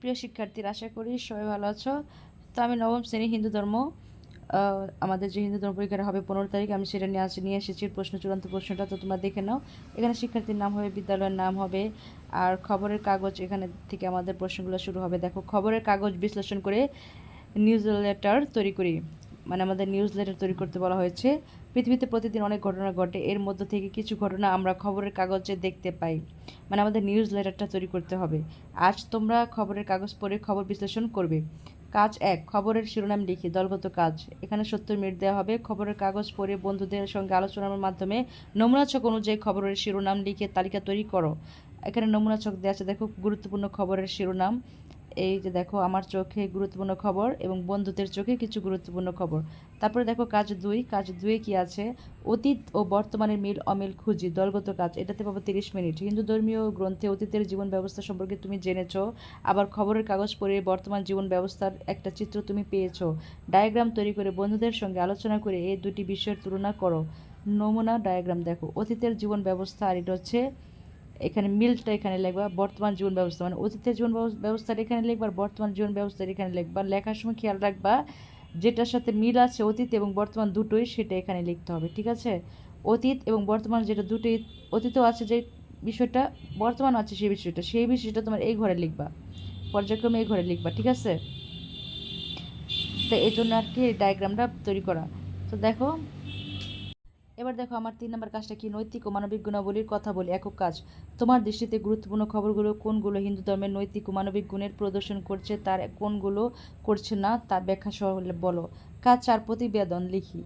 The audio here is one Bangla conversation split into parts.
প্রিয় শিক্ষার্থীরা, আশা করি সবাই ভালো আছো। তো আমি নবম শ্রেণি হিন্দু ধর্ম। আমাদের যে হিন্দু ধর্ম পরীক্ষাটা হবে পনেরো তারিখ, আমি সেটা নিয়ে আসি নিয়ে এসেছি প্রশ্ন চূড়ান্ত প্রশ্নটা, তো তোমরা দেখে নাও। এখানে শিক্ষার্থীর নাম হবে, বিদ্যালয়ের নাম হবে, আর খবরের কাগজ এখানে থেকে আমাদের প্রশ্নগুলো শুরু হবে। দেখো, খবরের কাগজ বিশ্লেষণ করে নিউজ লেটার তৈরি করি। মানে আমাদের নিউজ লেটার তৈরি করতে বলা হয়েছে। পৃথিবীতে প্রতিদিন অনেক ঘটনা ঘটে। এর মধ্য থেকে কিছু ঘটনা আমরা খবরের কাগজে দেখতে পাই। মানে আমাদের নিউজ লেটারটা তৈরি করতে হবে। আজ তোমরা খবরের কাগজ পড়ে খবর বিশ্লেষণ করবে। কাজ এক, খবরের শিরোনাম লিখি দলগত কাজ। এখানে সত্তর মিনিট দেওয়া হবে। খবরের কাগজ পড়ে বন্ধুদের সঙ্গে আলোচনার মাধ্যমে নমুনা ছক অনুযায়ী খবরের শিরোনাম লিখে তালিকা তৈরি করো। এখানে নমুনা ছক দেওয়া আছে। দেখো, গুরুত্বপূর্ণ খবরের শিরোনাম। এই যে দেখো, আমার চোখে গুরুত্বপূর্ণ খবর এবং বন্ধুদের চোখে কিছু গুরুত্বপূর্ণ খবর। তারপরে দেখো, কাজ দুই, কাজ দুয়ে কি আছে? অতীত ও বর্তমানের মিল, অমিল, খুঁজি, দলগত কাজ, এটাতে পাবো তিরিশ মিনিট। হিন্দু ধর্মীয় গ্রন্থে অতীতের জীবন ব্যবস্থা সম্পর্কে তুমি জেনেছো, আবার খবরের কাগজ পড়ে বর্তমান জীবন ব্যবস্থার একটা চিত্র তুমি পেয়েছ। ডায়াগ্রাম তৈরি করে বন্ধুদের সঙ্গে আলোচনা করে এই দুটি বিষয়ের তুলনা করো। নমুনা ডায়াগ্রাম দেখো, অতীতের জীবন ব্যবস্থা আর এটা হচ্ছে এখানে মিলটা এখানে লিখবা, বর্তমান জীবন ব্যবস্থা মানে অতীতের জীবন ব্যবস- ব্যবস্থাটা এখানে লিখবা, বর্তমান জীবন ব্যবস্থাটা এখানে লিখবা, লেখার সময় খেয়াল রাখবা, যেটার সাথে মিল আছে অতীত এবং বর্তমান দুটোই সেটা এখানে লিখতে হবে, ঠিক আছে? অতীত এবং বর্তমান যেটা দুটোই, অতীতও আছে যে বিষয়টা বর্তমান আছে সেই বিষয়টা সেই বিষয়টা তোমার এই ঘরে লিখবা, পর্যায়ক্রমে এই ঘরে লিখবা, ঠিক আছে? তো এই জন্য আর কি ডায়াগ্রামটা তৈরি করা। তো দেখো এবার দেখো আমার তিন নম্বর কাজটা কি? নৈতিক ও মানবিক গুণাবলীর কথা বলি, একক কাজ। তোমার দৃষ্টিতে গুরুত্বপূর্ণ খবরগুলো কোনগুলো হিন্দু ধর্মের নৈতিক ও মানবিক গুণের প্রদর্শন করছে তার কোনগুলো করছে না তার ব্যাখ্যা সহ বলো। কাজ চার, প্রতিবেদন লিখি।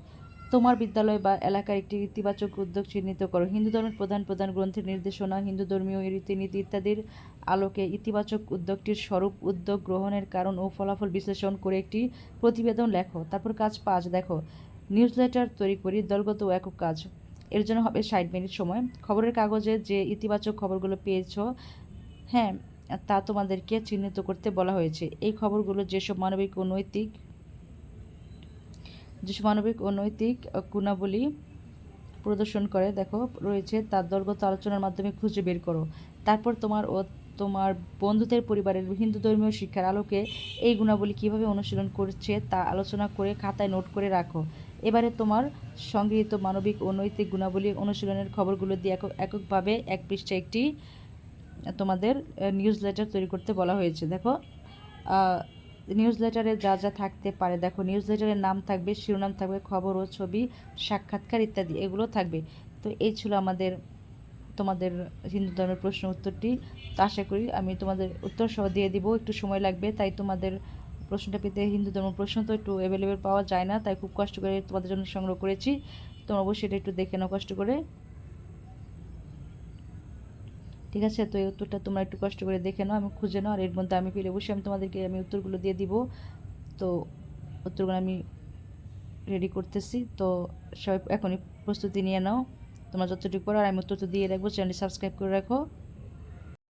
তোমার বিদ্যালয় বা এলাকার একটি ইতিবাচক উদ্যোগ চিহ্নিত করো। হিন্দু ধর্মের প্রধান প্রধান গ্রন্থের নির্দেশনা, হিন্দু ধর্মীয় রীতিনীতি ইত্যাদির আলোকে ইতিবাচক উদ্যোগটির স্বরূপ উদ্যোগ গ্রহণের কারণ ও ফলাফল বিশ্লেষণ করে একটি প্রতিবেদন লেখো। তারপর কাজ পাঁচ, দেখো। নিউজ লেটার তৈরি করি, দলগত একক কাজ। এর জন্য হবে ষাট মিনিট সময়। খবরের কাগজে যে ইতিবাচক খবরগুলো পেয়েছ হ্যাঁ তা তোমাদেরকে চিহ্নিত করতে বলা হয়েছে। এই খবরগুলো যেসব মানবিক ও নৈতিক, যেসব মানবিক ও নৈতিক গুণাবলী প্রদর্শন করে, দেখো, রয়েছে তার দলগত আলোচনার মাধ্যমে খুঁজে বের করো। তারপর তোমার ও তোমার বন্ধুদের পরিবারের হিন্দু ধর্মীয় শিক্ষার আলোকে এই গুণাবলী কীভাবে অনুশীলন করছে তা আলোচনা করে খাতায় নোট করে রাখো। এবারে তোমার সংগৃহীত মানবিক ও নৈতিক গুণাবলী অনুশীলনের খবরগুলো দিয়ে একক এককভাবে এক পৃষ্ঠায় একটি তোমাদের নিউজ লেটার তৈরি করতে বলা হয়েছে। দেখো নিউজ লেটারে যা যা থাকতে পারে, দেখো নিউজ লেটারের নাম থাকবে, শিরোনাম থাকবে, খবর ও ছবি, সাক্ষাৎকার ইত্যাদি, এগুলো থাকবে। তো এই ছিল আমাদের, তোমাদের হিন্দু ধর্মের প্রশ্ন উত্তরটি। আশা করি আমি তোমাদের উত্তর সহ দিয়ে দিব, একটু সময় লাগবে, তাই তোমাদের প্রশ্নটা পেতে হিন্দু ধর্ম প্রশ্ন তো একটু অ্যাভেলেবেল পাওয়া যায় না, তাই খুব কষ্ট করে তোমাদের জন্য সংগ্রহ করেছি। তোমরা অবশ্যই এটা একটু দেখে নাও কষ্ট করে। ঠিক আছে, তো এই উত্তরটা তোমরা একটু কষ্ট করে দেখে নাও, আমি খুঁজে নাও, আর এর মধ্যে আমি পেলে অবশ্যই আমি তোমাদেরকে আমি উত্তরগুলো দিয়ে দিব। তো উত্তরগুলো আমি রেডি করতেছি, তো সবাই এখনই প্রস্তুতি নিয়ে নাও। তোমরা যতটুকু করো আর আমি উত্তর তো দিয়ে রাখব, চ্যানেলটি সাবস্ক্রাইব করে রাখো।